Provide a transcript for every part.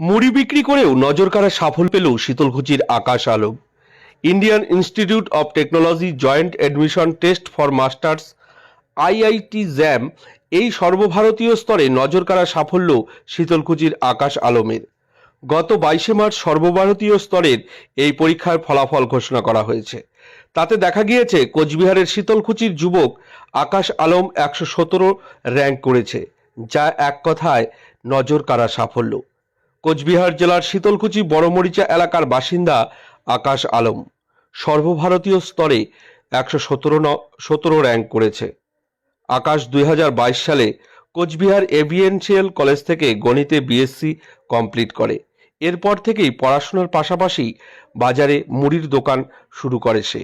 মুড়ি বিক্রি করেও নজর কাড়া সাফল্য পেল শীতলকুচির Akash Alam Indian Institute of Technology Joint Admission Test for Masters, IIT JAM, এই সর্বভারতীয় স্তরে নজর কাড়া সাফল্য শীতলকুচির আকাশ আলমের। গত বাইশে মার্চ সর্বভারতীয় স্তরের এই পরীক্ষার ফলাফল ঘোষণা করা হয়েছে। তাতে দেখা গিয়েছে, কোচবিহারের শীতলকুচির যুবক আকাশ আলম একশো সতেরো র্যাঙ্ক করেছে, যা এক কথায় নজর কাড়া সাফল্য। কোচবিহার জেলার শীতলকুচি বড়মরিচা এলাকার বাসিন্দা আকাশ আলম সর্বভারতীয় স্তরে একশো সতেরো সতেরো র্যাঙ্ক করেছে। আকাশ দুই হাজার বাইশ সালে কোচবিহার এভিয়েন্সিয়াল কলেজ থেকে গণিতে বিএসসি কমপ্লিট করে। এরপর থেকেই পড়াশোনার পাশাপাশি বাজারে মুড়ির দোকান শুরু করে সে।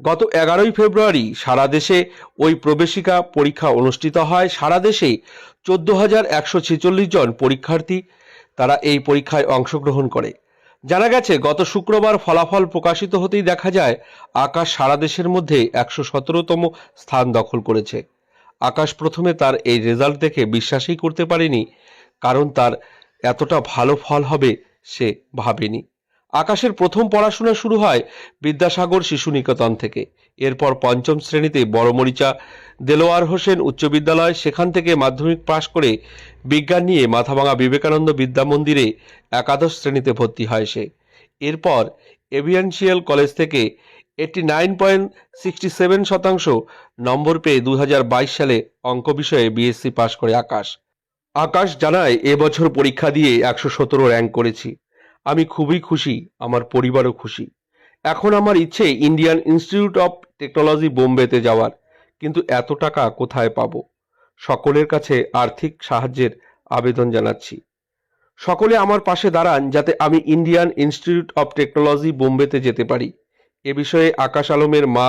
গত এগারোই ফেব্রুয়ারি সারা দেশে ওই প্রবেশিকা পরীক্ষা অনুষ্ঠিত হয়। সারা দেশে চোদ্দ হাজার একশো ছেচল্লিশ জন পরীক্ষার্থী তারা এই পরীক্ষায় অংশগ্রহণ করে। জানা গেছে, গত শুক্রবার ফলাফল প্রকাশিত হতেই দেখা যায়, আকাশ সারা দেশের মধ্যে একশো সতেরোতম স্থান দখল করেছে। আকাশ প্রথমে তার এই রেজাল্ট দেখে বিশ্বাসই করতে পারেনি, কারণ তার এতটা ভালো ফল হবে সে ভাবেনি। আকাশের প্রথম পড়াশোনা শুরু হয় বিদ্যাসাগর শিশু নিকেতন থেকে। এরপর পঞ্চম শ্রেণীতে বড়মরিচা, দেলোয়ার হোসেন উচ্চ বিদ্যালয়, সেখান থেকে মাধ্যমিক পাশ করে বিজ্ঞান নিয়ে মাথাভাঙা বিবেকানন্দ বিদ্যা মন্দিরে একাদশ শ্রেণীতে ভর্তি হয় সে। এরপর এভিয়ান্সিয়াল কলেজ থেকে eighty nine point sixty seven শতাংশ নম্বর পেয়ে দু হাজার বাইশ সালে অঙ্ক বিষয়ে বিএসসি পাশ করে আকাশ। আকাশ জানায় এবছর পরীক্ষা দিয়ে একশো সতেরো র্যাঙ্ক করেছি। আমি খুবই খুশি, আমার পরিবারও খুশি। এখন আমার ইচ্ছে ইন্ডিয়ান ইনস্টিটিউট অফ টেকনোলজি বোম্বেতে যাওয়ার, কিন্তু এত টাকা কোথায় পাবো? সকলের কাছে আর্থিক সাহায্যের আবেদন জানাচ্ছি। সকলে আমার পাশে দাঁড়ান যাতে আমি ইন্ডিয়ান ইনস্টিটিউট অফ টেকনোলজি বোম্বেতে যেতে পারি। এ বিষয়ে আকাশ আলমের মা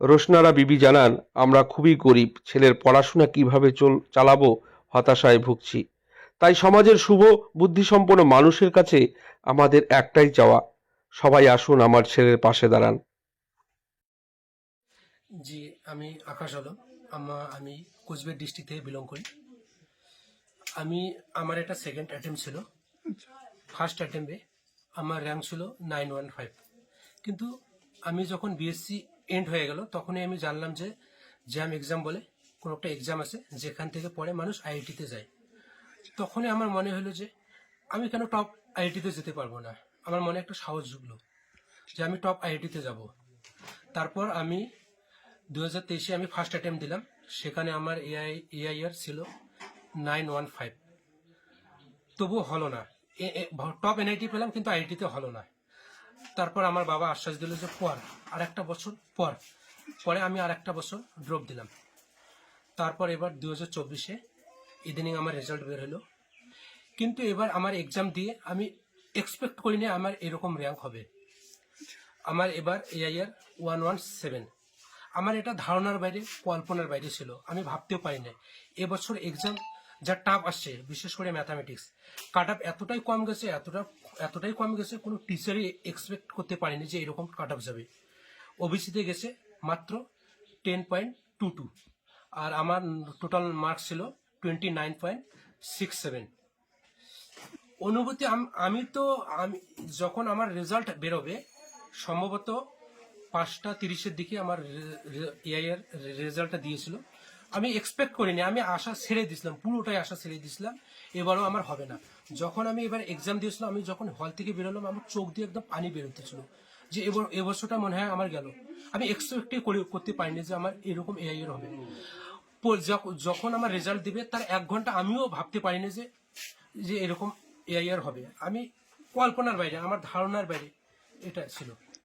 রোশনারা বিবি জানান, আমরা খুবই গরিব, ছেলের পড়াশোনা কীভাবে চল, চালাবো? হতাশায় ভুগছি। তাই সমাজের শুভ, বুদ্ধিসম্পন্ন মানুষের কাছে আমাদের একটাই চাওয়া। সবাই আসুন আমার ছেলের পাশে দাঁড়ান। জি, আমি আকাশ আলম আমা, আমি কোচবিহার ডিস্ট্রিক্ট থেকে বিলং করি। আমি, আমার এটা সেকেন্ড অ্যাটেম্প ছিল। ফার্স্ট অ্যাটেম্পে আমার র্যাঙ্ক ছিল নাইন ওয়ান ফাইভ কিন্তু আমি যখন বিএসসি এন্ড হয়ে গেল, তখনই আমি জানলাম যে জ্যাম এক্সাম বলে কোনো একটা এক্সাম আছে, যেখান থেকে পরে মানুষ আইআইটিতে যায়। তখনই আমার মনে হলো যে আমি কেন টপ আইআইটিতে যেতে পারব না? আমার মনে একটা সাহস জুগলো যে আমি টপ আইআইটিতে যাব। তারপর আমি দু হাজার তেইশে আমি ফার্স্ট অ্যাটেম্প দিলাম। সেখানে আমার এআই এআইআর ছিল নাইন ওয়ান ফাইভ তবুও হলো না। টপ এনআইটি পেলাম কিন্তু আইআইটিতে হলো না। তারপর আমার বাবা আশ্বাস দিল যে, পর আর একটা বছর, পর। পরে আমি আর একটা বছর ড্রপ দিলাম। তারপর এবার দু হাজার চব্বিশে ইদানিং আমার রেজাল্ট বের হলো। কিন্তু এবার আমার এক্সাম দিয়ে আমি এক্সপেক্ট করি করিনি আমার এরকম র্যাঙ্ক হবে। আমার এবার এআইআর ওয়ান ওয়ান সেভেন আমার এটা ধারণার বাইরে, কল্পনার বাইরে ছিল। আমি ভাবতেও পারি না এবছর এক্সাম যা টাফ আসছে, বিশেষ করে ম্যাথামেটিক্স কাট আপ এতটাই কম গেছে, এতটা, এতটাই কম গেছে, কোনো টিচারই এক্সপেক্ট করতে পারেনি যে এরকম কাট আপ যাবে। ওবিসিতে গেছে মাত্র টেন পয়েন্ট টু টু আর আমার টোটাল মার্কস ছিল twenty nine point six seven অনুভূতি আম- তো আমি যখন আমার রেজাল্ট বেরোবে, সম্ভবত পাঁচটা তিরিশের দিকে আমার এআই এর রেজাল্টটা দিয়েছিল। আমি এক্সপেক্ট করিনি, আমি আশা ছেড়ে দিয়েছিলাম, পুরোটাই আশা ছেড়ে দিয়েছিলাম, এবারও আমার হবে না। যখন আমি এবার এক্সাম দিয়েছিলাম, আমি যখন হল থেকে বেরোলাম, আমার চোখ দিয়ে একদম পানি বেরোতেছিল যে এবার এবছরটা মনে হয় আমার গেল। আমি এক্সপেক্টই করতে পারিনি যে আমার এরকম এআই এর হবে। যখন আমার রেজাল্ট দিবে, তার এক ঘণ্টা আমিও ভাবতে পারিনি যে যে এরকম এআইআর হবে। আমি কল্পনার বাইরে, আমার ধারণার বাইরে এটা ছিল।